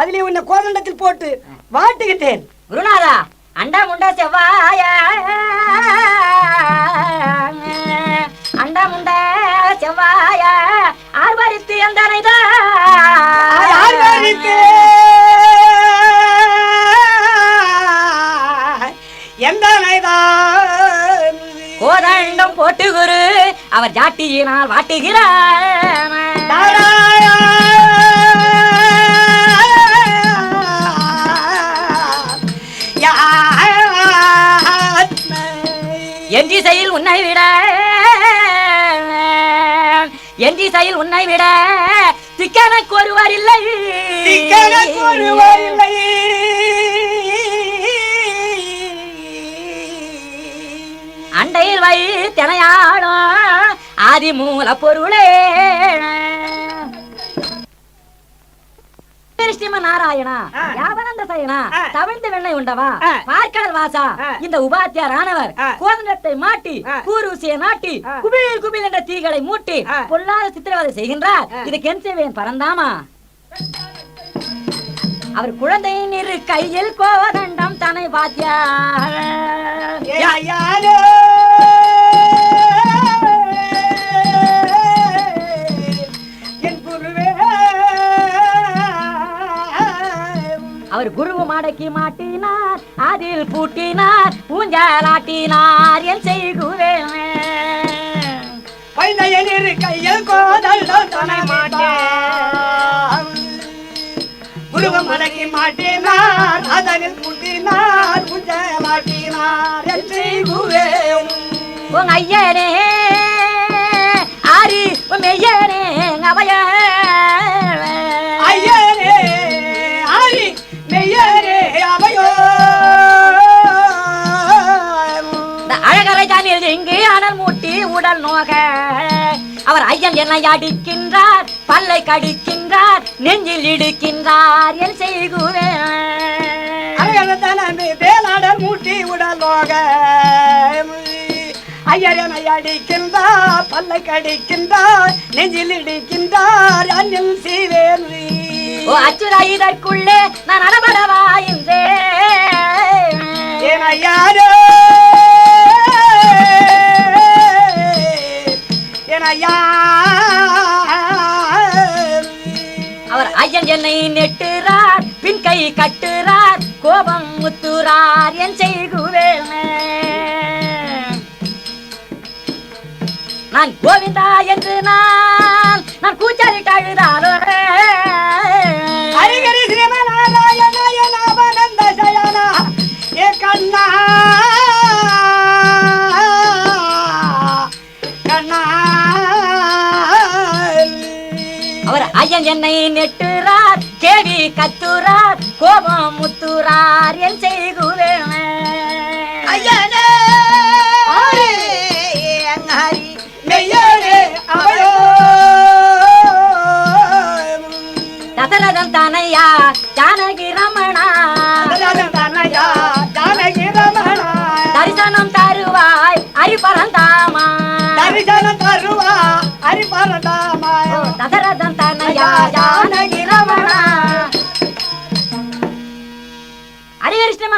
அதிலே உன்னை கோதண்டத்தில் போட்டு வாட்டுகின்றேன். குருநாதா அண்டா முண்டா செவ்வாய. அண்டா முண்டா செவ்வாய. ஆர்வரித்து எந்தனைதான் ஆர்வரித்து. எந்தனைதான் கோதண்டம் போட்டு குரு அவர் ஜாட்டியினால் வாட்டுகிறார். திசையில் உன்னை விட என் திசையில் உன்னை விட திக்கனக்கு ஒருவர் இல்லை திக்கனக்கு ஒருவர் இல்லை. அண்டையில் வை தினையாடும் ஆதி மூல பொருளே ஸ்ரீமன் நாராயணா. யாவனந்த சயனா. தவிழ்ந்து வெண்ணை உண்டவா. பார்க்கடல் வாசா. இந்த உபாத்தியாரானவர். கோதண்டத்தை மாட்டி. கூருசியை நாட்டி. குபில் குபில் என்ற தீகளை மூட்டி. பொல்லாத சித்திரவதை செய்கின்றார் என் செய்வேன் பரந்தாமா அவர் குழந்தையின் இரு கையில் கோதண்டம் தனை பாத்தியார் அவர் குருவு மடக்கி மாட்டினார் அதில் பூட்டினார் ஊஞ்சலாட்டினார். என் செய்குவேன் கையில் கோதல்லம் துணை மாட்டேன் குருவம் மடக்கி மாட்டினார் அதனில் முட்டினார் முஞ்ச மாட்டினார் என்று குவேன் உன் ஐயனே ஆரி உன் மெய்யனே அவைய இங்கு அனல் மூட்டி உடல் நோக? அவர் ஐயன் என்னை அடிக்கின்றார் பல்லை கடிக்கின்றார் நெஞ்சில் இடுக்கின்றார் என் செய்குவேன் வேளாடல் மூட்டி உடலோக ஐயரனை அடிக்கின்றார் பல்லை கடிக்கின்றார் நெஞ்சில் இடிக்கின்றார் அண்ணில் சீவேன் ஓ அச்சுரா இதற்குள்ளே நான் அடபடவா என்றேன். கட்டுறார் கோபம் முத்துறார் என் செய்குவேன் நான் கோவிந்தா என்று நான் நான் கூச்சலிட்டு அழுதாரோ ஹரிகரி ஸ்ரீமநாராயணாய நாமநந்த சயனா ஏ கண்ணா. கண்ணா. அவர் ஐயன் என்னை நெட்டுறார் கேவி கத்துறார். கோபம் முத்துறார் என் செய்குவேன் ஐயனே! தசரதன் தனையா ஜானகி ரமணா. தனயா ஜானகி ரமணா. தரிசனம் தருவாய் அரிபரந்தாமா. தரிசனம் தருவா ஹரிபரதாமாய தசரதன் தனையா ஜானகி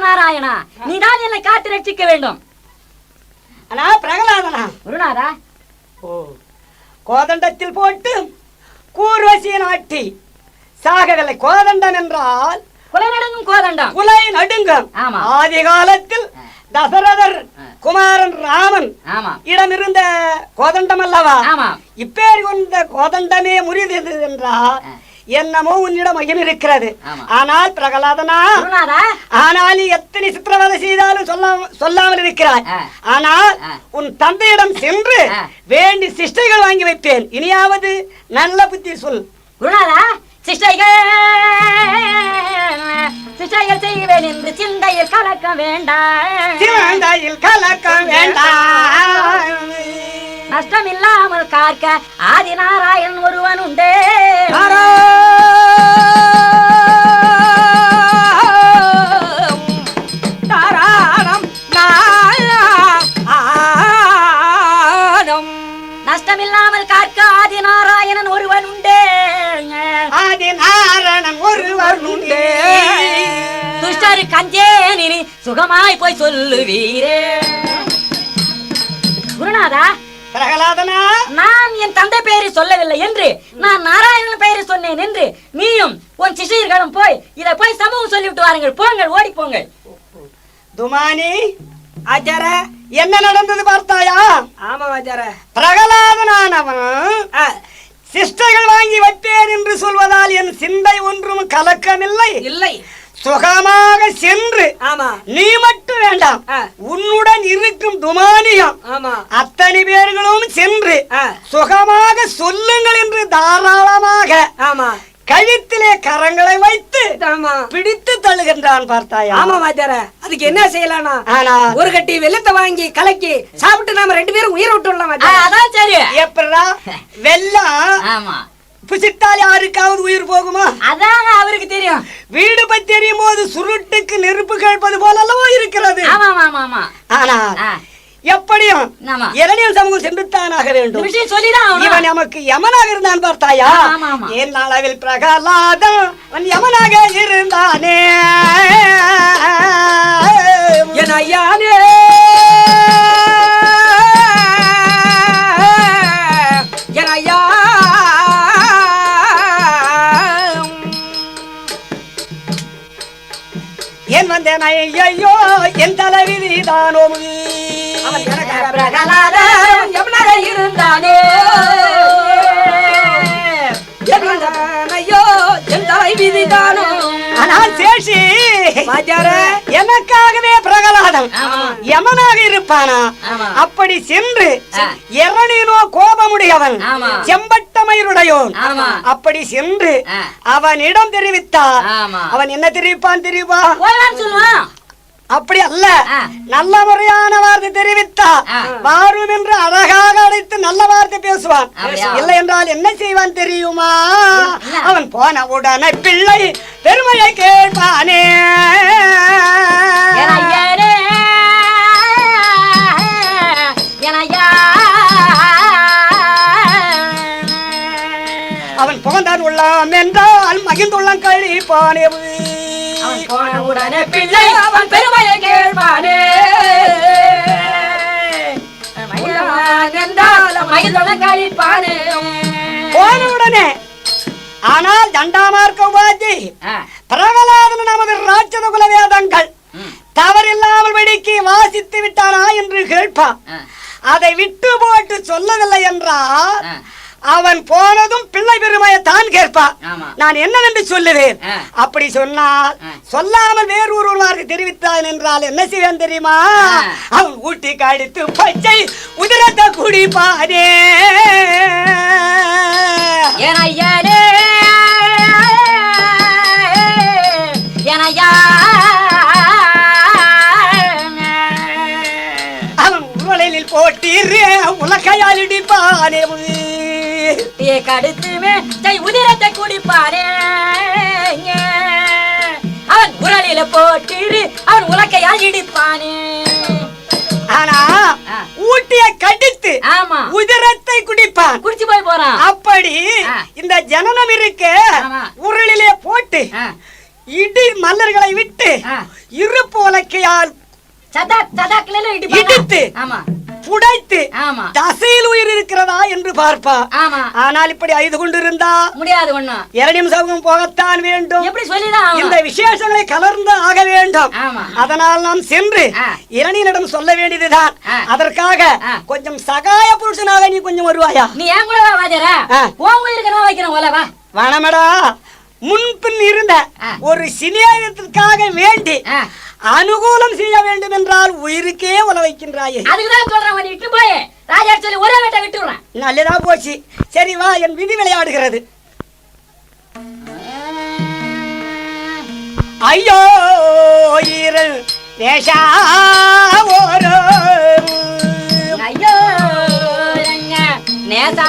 ஹரிஹரிஷ்ணம நாராயணா நீதான் என்னை காத்து ரட்சிக்க வேண்டும். அண்ணா பிரகலாதனா? குருநாதா. ஓ கோதண்டத்தில் போட்டு கூர்வசி நாட்டி சாகவில்லை கோதண்டம் என்றால் குலை நடங்கும் கோதண்டம். குலை நடுங்கம். ஆதி காலத்தில் தசரதர். குமாரன் ராமன் ஆமா. இடமிருந்த கோதண்டம் அல்லவா ஆமா. இப்பேர் கொண்ட கோதண்டமே முறிந்தது என்றால். என்னமோ உன்னிடம் மகிழ் இருக்கிறது. ஆனால் பிரகலாதனா ஆனால் நீ எத்தனை சித்திரவதை செய்தாலும் சொல்லாம சொல்லாமல் இருக்கிறாய். ஆனால். உன் தந்தையிடம் சென்று. வேண்டி சிஷ்டைகள் வாங்கி வைப்பேன் இனியாவது நல்ல புத்தி சொல் குருநாதா சிஷ்டைகள் சிஷ்டைகள் செய்வேன் என்று சிந்தையில் கலக்க வேண்டாம் சிவந்தையில் கலக்கம் வேண்டாம் நஷ்டம் இல்லாமல் காக்க ஆதிநாராயண் ஒருவன் உண்டே தாராளம் நாயம் நஷ்டம் இல்லாமல் காக்க ஆதிநாராயணன் ஒருவன் உண்டே ஆதி நாரணன் ஒருவர் உண்டு நீ சுகமாய் போய் சொல்லுவீரே. குருநாதா பிரகலாதனா? நான் என் தந்தை பெயரை சொல்லவில்லை என்று நான் நாராயணன் பெயரை சொன்னேன் என்று நீயும் உன் சிஷியர்களும் போய் இதை போய் சமூகம் சொல்லிவிட்டு வாருங்கள். போங்கள் ஓடி போங்கள். துமானி ஆச்சார என்ன நடந்தது பார்த்தாயா? ஆமா ஆச்சார பிரகலாதனானவன் ஆ, சிஷ்டைகள் வாங்கி வைப்பேன் என்று சொல்வதால் என் சிந்தை ஒன்றும் கலக்கமில்லை. இல்லை. சுகமாக சென்று ஆமா. நீ மட்டும் வேண்டாம். உன்னுடன் இருக்கும் துமானியம் ஆமா. அத்தனை பேர்களும் சென்று சுகமாக சொல்லுங்கள் என்று தாராளமாக ஆமா. கழுத்திலே கரங்களை வைத்து ஆமா. பிடித்து தள்ளுகின்றான் பார்த்தாயா? ஆமா ஆச்சார அதுக்கு என்ன செய்யலாம்னா ஆனா. ஒரு கட்டி வெள்ளத்தை வாங்கி கலக்கி சாப்பிட்டு நாம ரெண்டு பேரும் உயிர் விட்டுடலாம் அதான் சரி. எப்படா வெள்ளம் ஆமா. புசித்தால் யாருக்காவது உயிர் போகுமா? அதாங்க அவருக்கு தெரியும். வீடு பத்தி எரியும் போது சுருட்டுக்கு நெருப்பு கேட்பது போல அல்லவோ இருக்கிறது. ஆமா ஆமா ஆமா ஆமா ஆனால் ஆ, எப்படியும் ஆமா. இரணியன் சமூகம் சென்றுத்தான் ஆக இந்த வேண்டும் இவன். நமக்கு யமனாக இருந்தான் பார்த்தாயா. என் அளவில் பிரகலாதம் அவன் யமனாக இருந்தானே. என் ஐயானே. வந்தேன் ஐயோ என் தலைவிதி தானோ இருந்தானே? ஐயோ என் தலை விதிதானோ ஆனால் சேஷி எனக்காகவே பிரகலாதம். யமனாக இருப்பானா. அப்படி சென்று. எரணினோ கோபமுடையவன். செம்பட்டமயிருடையோன். அப்படி சென்று. அவனிடம் தெரிவித்தார் ஆமா. அவன் என்ன தெரிவிப்பான் சொல்லுவான் அப்படி அல்ல. நல்ல முறையான வார்த்தை தெரிவித்தார் ஆ. வாரும் என்று அழகாக அழைத்து நல்ல வார்த்தை பேசுவான்? இல்லை என்றால் என்ன செய்வான் தெரியுமா? அவன் போன உடனே பிள்ளை பெருமையை கேட்பானே அவன் புகழ்ந்தான் உள்ளாம் என்றால் மகிழ்ந்துள்ளம் கழிப்பானே அவன் போன உடனே பிள்ளை அவன் பெருமையை கேட்பானே கழிப்பானே. போன உடனே ஆனால் தண்டாமார்க்க உபாதி ஆ, பிரகலாதன் நமது ராட்சத குல வேதங்கள் தவறில்லாமல் வெடிக்கி வாசித்து விட்டானா என்று கேட்பான். அதை விட்டு போட்டு சொல்லவில்லை என்றால். அவன் போனதும் பிள்ளை பெருமையை தான் கேட்பான். நான் என்னவென்று சொல்லுவேன். அப்படி சொன்னால். சொல்லாமல் வேறு ஒருவருக்கு தெரிவித்தான் என்றால் என்ன செய்வேன் தெரியுமா. அவன் ஊட்டி கடித்து பச்சை உதிரத்தை குடிப்பானே என் ஐயா அவன் உரலில் போட்டிரு உலகையால் இடிப்பானே கடுத்துமே தை உதிரத்தை குடிப்பாரே அவன் உரலில போட்டிரு அவன் உலக்கையால் இடிப்பானே ஆனா. ஊட்டிய கடித்து ஆமா உதிரத்தை குடிப்பான் குடிச்சு போய் போறான் அப்படி. இந்த ஜனனம் இருக்க. உருளிலே போட்டு இடி மல்லர்களை விட்டு. இருப்பு உலக்கையால் சதாக் சதாக்ல இடிப்பானா? இடித்து. ஆமா புடைத்து தசையில் உயிர் இருக்கிறதா என்று பார்ப்பா ஆனால் இப்படி ஐந்து கொண்டிருந்தா முடியாது ஒண்ணும் இரண்டு நிமிஷம் போகத்தான் வேண்டும் இந்த. விசேஷங்களை கலர்ந்து ஆக வேண்டும். அதனால் நாம் சென்று. இரணியனிடம் சொல்ல வேண்டியதுதான். அதற்காக. கொஞ்சம் சகாய புருஷனாக நீ கொஞ்சம் வருவாயா நீ ஏன் கூட வாஜரா நான் வைக்கிறேன் வனமடா முன்பின் இருந்த. ஒரு சினியத்திற்காக வேண்டி. அனுகூலம் செய்ய வேண்டும் என்றால் உயிருக்கே உல வைக்கின்றாயே அதுக்குதான் சொல்றேன் விட்டு போய். ராஜா சொல்லி ஒரே வெட்ட விட்டு விடுறேன். நல்லதா போச்சு? சரி வா என் விதி விளையாடுகிறது. ஐயோ ஈரல் தேசா ஒரு ஐயோ நேசா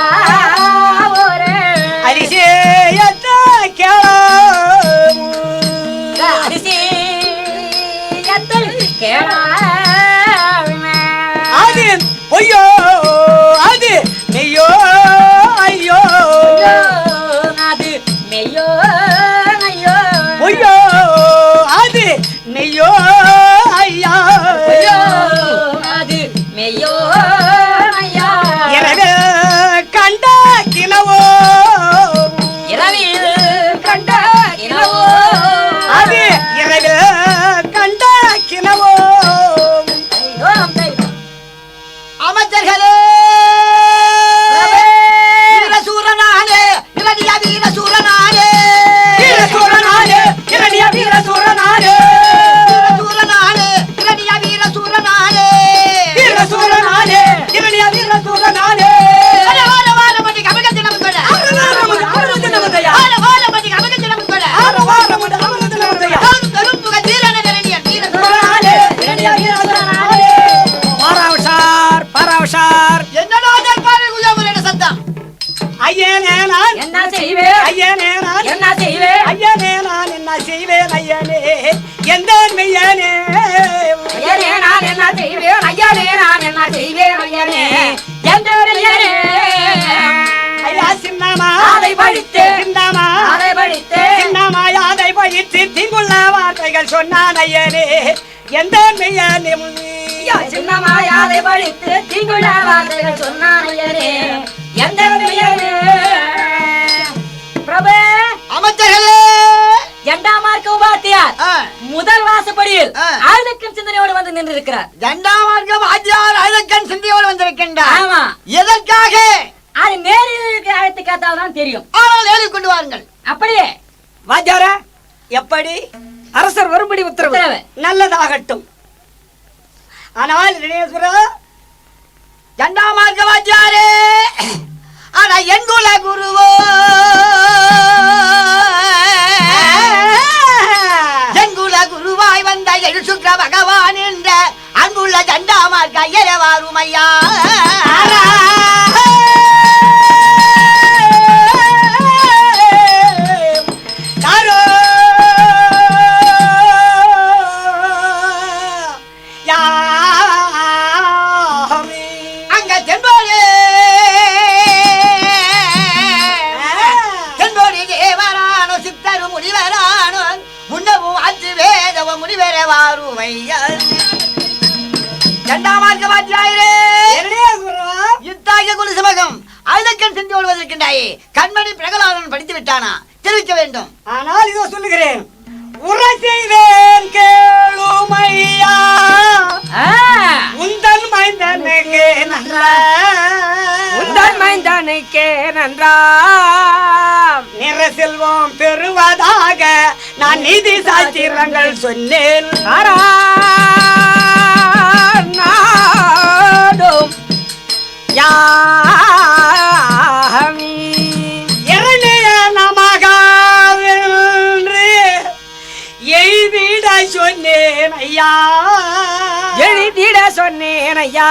அது பொய்யோ அது மெய்யோ ஐயோ அது மெய்யோ ஐயோ பொய்யோ அது மெய்யோ தீங்குள்ள வார்த்தைகள் சொன்னான் எந்த பிரபு அமைச்சர்களே! இரண்டாம் மார்க்க உபாத்தியார் முதல் வாசப்படியில் ஆ. ஆழ்தக்கம் சிந்தனையோடு வந்து நின்று இருக்கிறார் இரண்டாம் மார்க்கம் ஆச்சார் அழகன் சிந்தியோடு வந்திருக்கின்றார். ஆமா. எதற்காக? அது நேரில் அழைத்து கேட்டால் தான் தெரியும். ஆனால் ஏறி கொண்டு வாருங்கள். அப்படியே. வாஜார எப்படி? அரசர் வரும்படி உத்தரவு. நல்லதாகட்டும். ஆனால் தினேஸ்வரா இரண்டாம் மார்க்கம் ஆச்சாரே ஆனா எங்குல குருவோ? எங்குல குருவாய் வந்த எழுசுக்க பகவான் என்ற அங்குள்ள ஜண்டாமார் கையரவாரும் ஐயா வருவதற்கின்றாயே கண்மணி பிரகலாதன் படித்து விட்டானா? தெரிவிக்க வேண்டும். ஆனால் இதோ சொல்லுகிறேன். உரை செய்வேன் கேளுமையா ஆ, உந்தன் மைந்தனுக்கு நல்ல உந்தன் மைந்தானுக்கே நன்றா நிற செல்வம் பெறுவதாக நான் நீதி சாஸ்திரங்கள் சொன்னேன். நாடும் சொன்னேன் ஐயா. எழுதிட சொன்னேன் ஐயா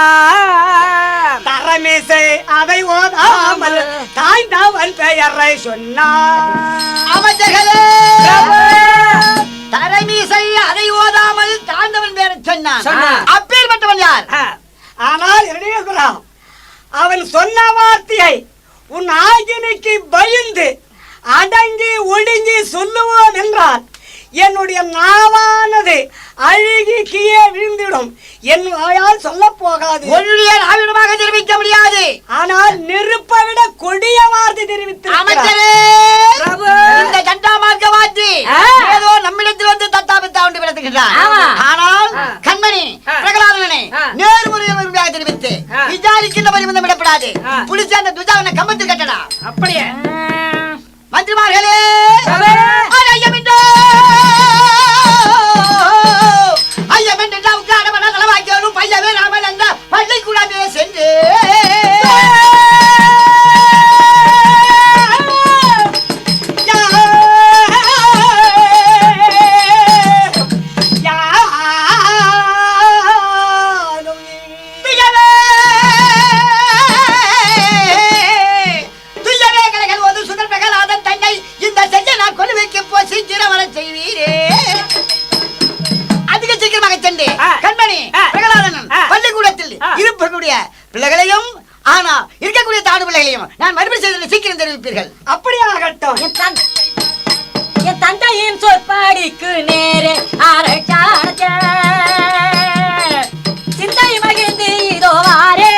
தரமிசை அதை ஓதாமல் தாய்ந்தவன் பெயரை சொன்னான் அமைச்சர்களே. தலைமீசை அதை ஓதாமல் தாண்டவன் பேர சொன்னான். அப்பேற்பட்டவன் யார்? ஆனால் இரணேஸ்வரா அவன் சொன்ன வார்த்தையை உன் ஆகினிக்கு பயந்து அடங்கி ஒடுங்கி சொல்லுவோம் என்றால் என்னுடைய நாவானது அழுகி கீழே விழுந்திடும். என் வாயால் சொல்ல போகாது. ஒன்றுடைய நாவிடமாக தெரிவிக்க முடியாது. ஆனால் நெருப்பை விட கொடிய வார்த்தை தெரிவித்து அமைச்சரே! இருக்கக்கூடிய பிள்ளைகளையும் ஆனா இருக்கக்கூடிய தாடு பிள்ளைகளையும் நான் மறுபடி செய்ததில் சீக்கிரம் தெரிவிப்பீர்கள். அப்படியாகட்டும். என் தந்தை என் தந்தையின் சொற்பாடிக்கு நேரே அரசாணத்த சிந்தை மகிழ்ந்து இதோ வாரே.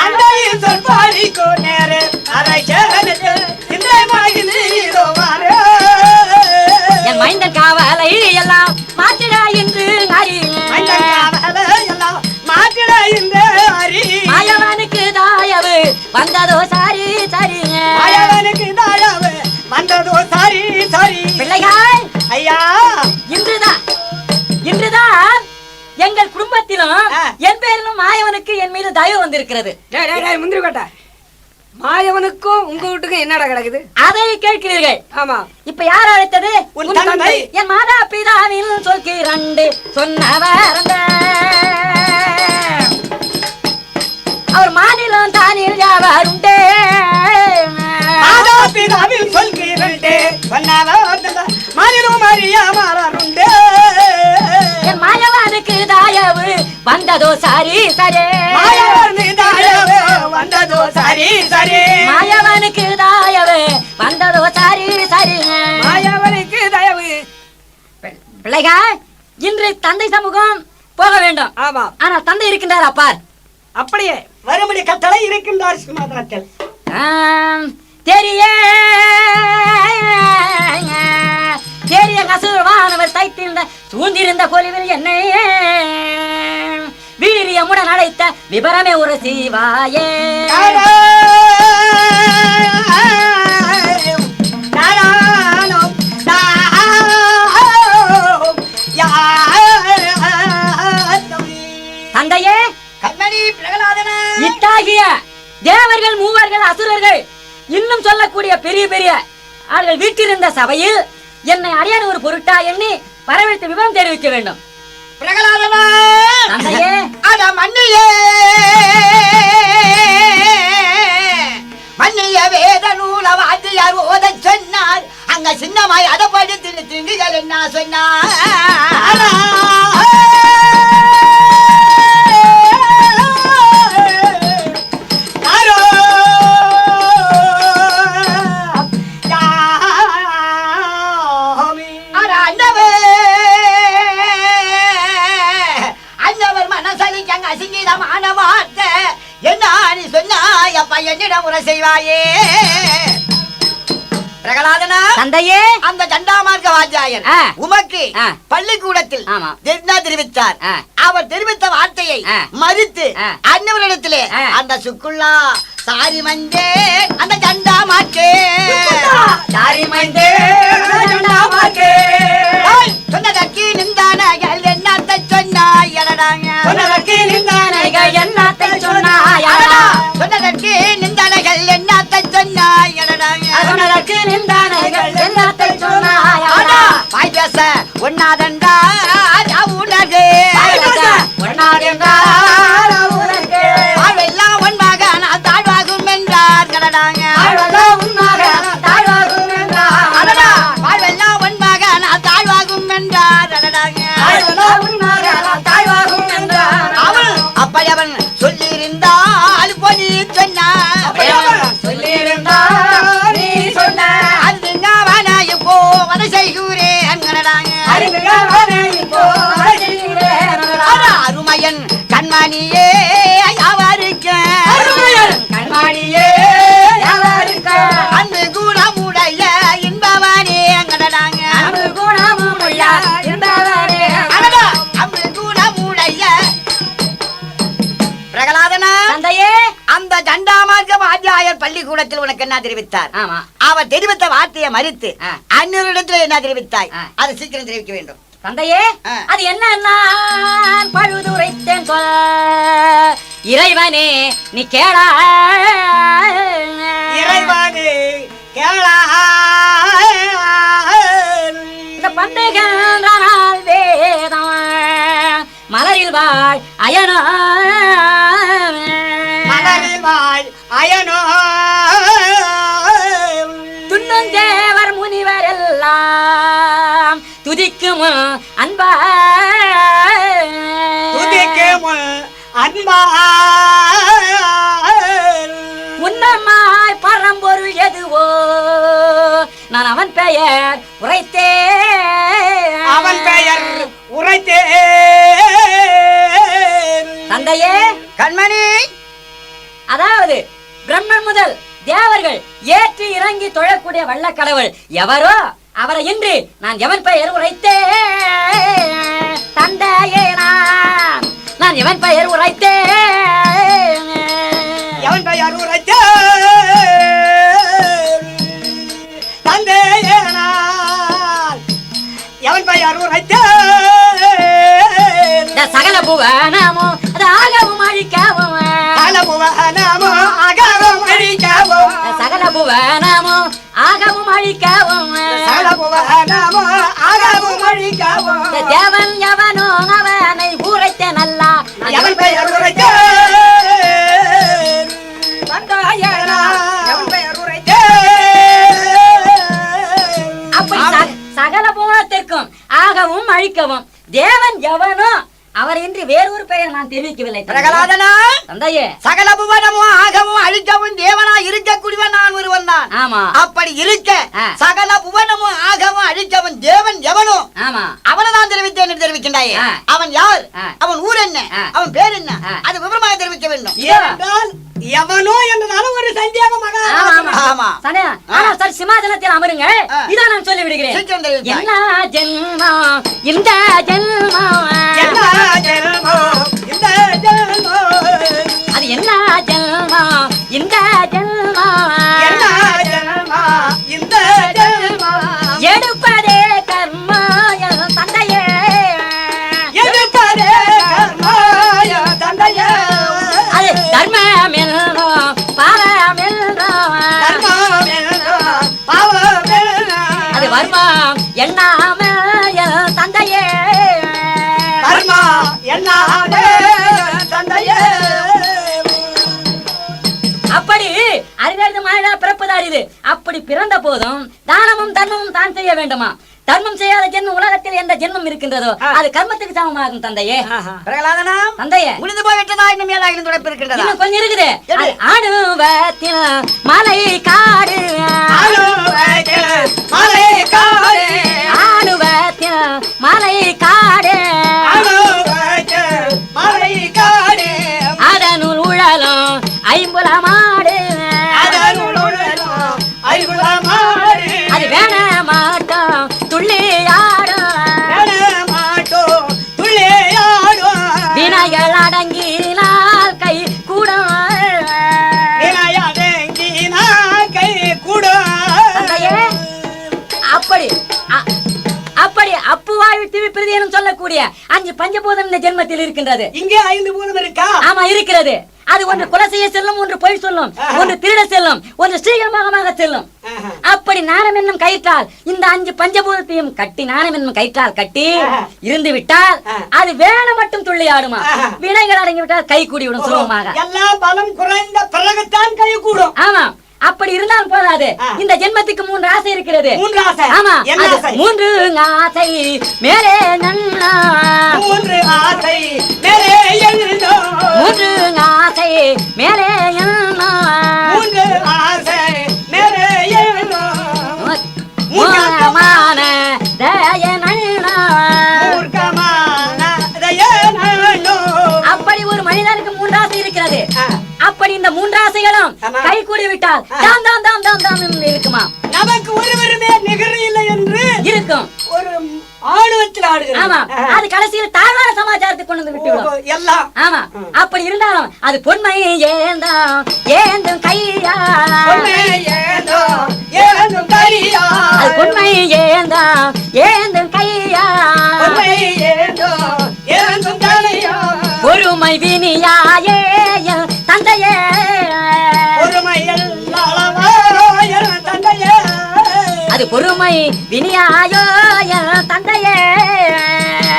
தந்தையின் நேரே கேரளத்து இந்த மகிழ்ந்து இதோ வாரே. என் மைந்தன் காவலை எல்லாம் மாற்றிட இந்த அரி. மாயவனுக்கு தாயவு வந்ததோ சாரி சரிங்க. மாயவனுக்கு தாயாவு வந்ததோ சாரி சாரி. பிள்ளைகள். ஐயா. இன்றுதான் இன்றுதான் எங்கள் குடும்பத்திலும். என் பேரிலும் மாயவனுக்கு என் மீது தயவு வந்திருக்கிறது. முந்திரி கோட்டை. மாயவனுக்கும் உங்க வீட்டுக்கும் என்னடா கிடக்குது? அதை கேட்கிறீர்கள். ஆமா. இப்ப யார் அழைத்தது? உன் தந்தை. என் மாதா பிதாவில் சொல்கிறண்டு சொன்னவர். அவர் மாநிலம் தானில் யாவாருண்டே பிதாவில் சொல்கிறே மாநிலம் அறியா மாறாருண்டே என் மாயவானுக்கு தாயவு வந்ததோ சரி சரே. மாயவானுக்கு தாயவு வந்ததோ சரி சரே. மாயவனுக்கு தாயவு வந்ததோ சரி சரி. மாயவனுக்கு தயவு. பிள்ளைகள் இன்று தந்தை சமூகம் போக வேண்டும். ஆமா. ஆனால் தந்தை இருக்கின்றார் அப்பார் அப்படியே வரும்படி கட்டளை இருக்கின்றார் சிம்மாதனத்தில் தெரிய. தெரிய கசுவானவர் தைத்திருந்த சூழ்ந்திருந்த பொலிவில் என்னை வீரியமுடன் அழைத்த விபரமே ஒரு சிவாயே. தந்தையே கண்மணி பிரகலாதன! இத்தாகிய தேவர்கள் மூவர்கள் அசுரர்கள் இன்னும் சொல்லக்கூடிய பெரிய பெரிய ஆள்கள் வீட்டிருந்த சபையில் என்னை அடையாத ஒரு பொருட்டா எண்ணி வரவழைத்து விவரம் தெரிவிக்க வேண்டும். பிரகலாதன! தந்தையே அட மண்ணியே! மண்ணிய வேத நூல வாத்தியார் ஓதச் சொன்னார். அங்க சின்னமாய் அதை படித்து திண்டுகள் என்ன சொன்னார்? சொன்னாய் அப்பா என்னிடம் உரை செய்வாயே பிரகலாதனா தந்தையே அந்த சண்டாமார்க்க வாத்தியாயர் ஆ. உமக்கு. பள்ளிக்கூடத்தில் தெரிவித்தார். அவர் தெரிவித்த வார்த்தையை. மறுத்து. அன்னவரிடத்திலே. அந்த சுக்குள்ளா சாரி மந்தே அந்த சண்டா மாக்கே சாரி மைந்தே ஏய், சொன்னதற்கு நின்றானகள் என்னத்தை சொன்னாய் என்னத்தை சொன்னாயா ஆனா, வாய் பேச ஒன்னாதண்டா என்ன தெரிவித்தார்? ஆமா. அவர் தெரிவித்த வார்த்தையை மறித்து. அந்நியரிடத்தில் என்ன தெரிவித்தாய். அதை சீக்கிரம் தெரிவிக்க வேண்டும். தந்தையே. அது என்ன நான் பழுதுரைத்தேன் சொல் இறைவனே நீ கேளா இறைவனே கேளா இந்த பண்டுகின்ற நாள் வேதம். மலரில் வாழ் அயனோ. மலரில் வாழ் அயனோ. தேவர் முனிவர் எல்லாம் துதிக்கும் அன்பா துதிக்கு முன் அன்பா உன்னமாய் பரம்பொருள் எதுவோ நான் அவன் பெயர் உரைத்தே அவன் பெயர் உரைத்தே தந்தையே. கண்மணி. அதாவது பிரம்மன் முதல். தேவர்கள் ஏற்றி இறங்கி தொழக்கூடிய வள்ளக்கடவுள் எவரோ அவரை இன்று நான் எவன் பெயர் உரைத்தே தந்தையே நான். நான் எவன் பெயர் உரைத்தே எவன் பெயர் உரைத்தே தந்தையனால் எவன் பெயர் உரைத்தே சகல புவனமோ அது அழிக்கவும் காலமுவனமோ அகரம் அழிக்கவும் சகல புவனமோ ஆகவும் அழிக்கவும். அகரம் அழிக்கவும். தேவன் எவனோ அவனை ஊரைத்த நல்லா எவன் பெயர் உரைத்தே? சகல புவனத்திற்கும் ஆகவும் அழிக்கவும் தேவன் எவனோ அவர் இன்றி வேறொரு பெயர் நான் தெரிவிக்கவில்லை. பிரகலாதனா தந்தையே சகல புவனமும் ஆகவும் அழிக்கவும் தேவனா இருக்கக்கூடியவன் நான் ஒருவன் தான் ஆமா அப்படி இருக்க. சகல புவனமும் ஆகவும் அழித்தவன் தேவன் எவனோ ஆமா அவனை தான் தெரிவித்தேன் என்று தெரிவிக்கின்றாயே. அவன் யார். அவன் ஊர் என்ன. அவன் பேர் என்ன. அது விவரமாக தெரிவிக்க வேண்டும் ஏனென்றால் எவனோ என்றாலும் ஒரு சந்தேகமாக ஆமா, ஆமா. ஆமா. சனே, ஆனா சரி சிம்மாசனத்தில் அமருங்க. இதான் நான் சொல்லி விடுகிறேன் சீக்கிரம் தெரிவித்தாய். என்ன ஜென்மம் இந்த ஜென்மம் என்ன ஜென்மோ இந்த ஜென்மோ. அது என்ன ஜென்மம் இந்த ஜென்மம் என்ன ஜென்மோ இந்த ஜென்மோ. அது வர்மம் எண்ணாம என் தந்தையே. கர்மம் என்னாலே தந்தையே. அப்படி அரிதறிது மாநில பிறப்பது அரிது அப்படி பிறந்த போதும் தானமும் தர்மமும் தான் செய்ய வேண்டுமா? தர்மம் செய்யாத ஜென்மம் உலகத்தில் எந்த ஜென்மம் இருக்கின்றதோ. அது கர்மத்துக்கு சமமாகும் தந்தையே. தந்தையே. முடிந்து போய்விட்டதா இன்னும் மேலாகிலும் துடைப்பு இருக்கின்றதா? இன்னும் கொஞ்சம் இருக்குது. அணுவத்தில் மலை காடு. மலை காடு. அணுவத்தில் மலை காடு. அப்படி அப்பு வாயு திவி பிரதியனும் சொல்லக்கூடிய அஞ்சு பஞ்சபூதம் இந்த ஜென்மத்தில் இருக்கின்றது இங்கே ஐந்து பூதம் இருக்கா ஆமா இருக்கிறது அது ஒன்று கொலை செய்ய செல்லும் ஒன்று பொய் சொல்லும். ஒன்று திருட செல்லும் ஒன்று ஸ்ரீகரமாக செல்லும். அப்படி நாணம் என்னும் கயிற்றால் இந்த அஞ்சு பஞ்சபூதத்தையும் கட்டி நாணம் என்னும் கயிற்றால் கட்டி. இருந்து விட்டால். அது வேண மட்டும் துள்ளி ஆடுமா. வினைகள் அடங்கி விட்டால் கை கூடி விடும் சுலபமாக எல்லாம் பலம் குறைந்த பிறகுத்தான் கை கூடும் ஆமா அப்படி இருந்தாலும் போதாது. இந்த ஜென்மத்துக்கு மூன்று ஆசை இருக்கிறது. மூன்று ஆசை. ஆமா மூன்று ஆசை. மேலே நன்னா. மூன்று ஆசை. மேலே எழுந்தோ மூன்று ஆசை. மேலே எண்ணா. மூன்று ஆசை. மேலே தய கை கூடி விட்டால். தாம் தாம் தாம் தாம் தாம் இருக்குமா? நமக்கு ஒருவருமே நிகர் இல்லை என்று இருக்கும். ஒரு ஆணவத்தில் ஆடுகிறது. ஆமா. அது கடைசியில் தாழ்வான சமாச்சாரத்தை கொண்டு வந்து விட்டுவிடும் எல்லாம். ஆமா. அப்படி இருந்தாலும் அது பொன்மை ஏந்தம் ஏந்தும் கையா? ஏதும் கையா? அது பொன்மை ஏந்தம் ஏந்தும் கையா? ஏதும் கையா? பொறுமை வினியாயே தந்தையே அது பொறுமை வினியாயோ என் தந்தையே.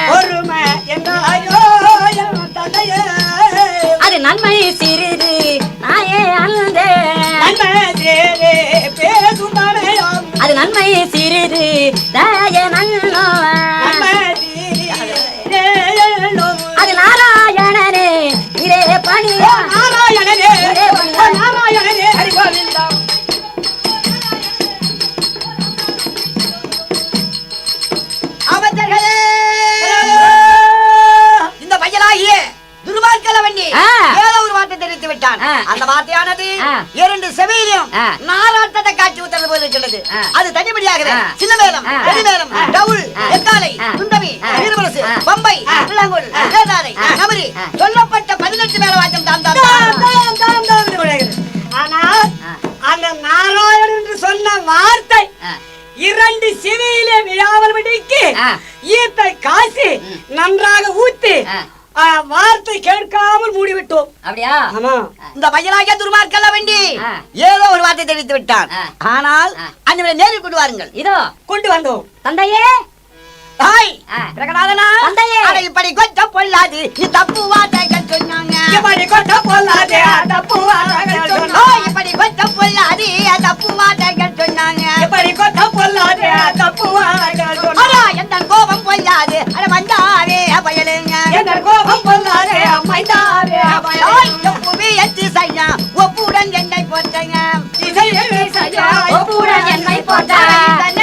பொறுமை என்றாயோ என் தந்தையே. அது நன்மை சிறிது நாயே அழுந்தே நன்மை பேசும் அது நன்மை சிறிது தய விட்டான். அந்த வார்த்தையானது. இரண்டு செவியிலும். நாராட்டத்தை காட்சி ஊத்துறது போல இருக்கிறது. அது தனிபடியாக ஆ. சின்ன மேளம் ஆ. டவுல். எக்காலை. வீரபலசு ஆ. பம்பை. இளங்கோல். நபரி ஆ. சொல்லப்பட்ட பதினெட்டு மேல வாக்கியம் தான். ஆனால். அந்த நாராயணன் என்று சொன்ன வார்த்தை. இரண்டு சிவியிலே விழாமல் விடிக்கு. ஈத்தை காசி. நன்றாக ஊத்தி வார்த்தை கேட்காமல் மூடிவிட்டோம். அப்படியா? ஆமா. இந்த பையனாகிய துருமார்க்கல வண்டி. ஏதோ ஒரு வார்த்தை தெரிவித்து விட்டான். ஆனால். அஞ்சு நேரில் கொண்டு வாருங்கள். இதோ. கொண்டு வந்தோம். தந்தையே. தாய் பிரகடாதனா? இப்படி கொஞ்சம் பொல்லாது நீ தப்பு வார்த்தைகள் சொன்னாங்க. இப்படி கொஞ்சம் பொல்லாது தப்பு வார்த்தைகள் சொன்னாங்க. இப்படி கொஞ்சம் பொல்லாது தப்பு வார்த்தைகள் சொன்னாங்க. இப்படி கொஞ்சம் பொல்லாது தப்பு வார்த்தைகள் சொன்னாங்க. எந்த கோபம் பொல்லாது அட மந்தாவே பயலுங்க. எந்த கோபம் பொல்லாது மைந்தாவே பயலாய் ஒப்புவே எத்தி என்னை போட்டங்க என்னை போட்டாங்க